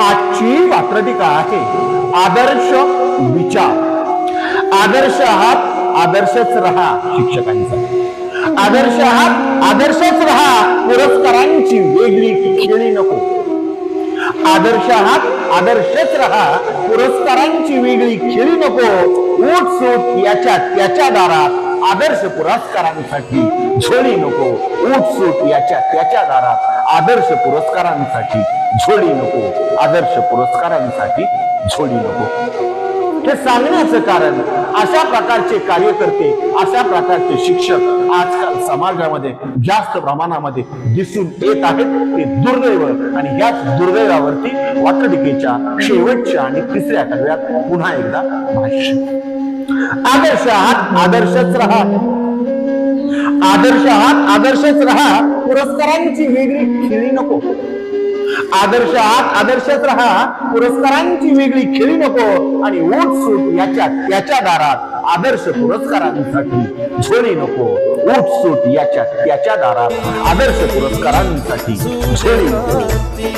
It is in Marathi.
आजची वात्रटिका आहे आदर्श विचार. आदर्श आहात आदर्शच रहा शिक्षकांचा. आदर्श आहात आदर्शच रहा पुरस्कारांची वेगळी खेळी नको. आदर्श आहात आदर्शच रहा पुरस्कारांची वेगळी खेळी नको. ओट सोट याच्या त्याच्या दारात आदर्श पुरस्कारांसाठी झोळी नको उठसूट याच्या त्याच्या दारात आदर्श पुरस्कारांसाठी झोळी नको आदर्श पुरस्कारांसाठी झोळी नको. हे सांगण्याचं कारण अशा प्रकारचे कार्यकर्ते अशा प्रकारचे शिक्षक आजकाल समाजामध्ये जास्त प्रमाणामध्ये दिसून येत आहेत. ते दुर्दैव आणि याच दुर्दैवावरती वात्रटिकेच्या शेवटच्या आणि तिसऱ्या टप्प्यात पुन्हा एकदा भाष्य. आदर्श आहात आदर्शच राहा. आदर्श आहात आदर्शच राहा. पुरस्कारांची वेगळी खेळी नको. आदर्श आहात आदर्शच राहा. पुरस्कारांची वेगळी खेळी नको. आणि ओट सूट याच्या त्याच्या दारात आदर्श पुरस्कारांसाठी झोळी नको. ओट सूट याच्या त्याच्या दारात आदर्श पुरस्कारांसाठी झोळी नको.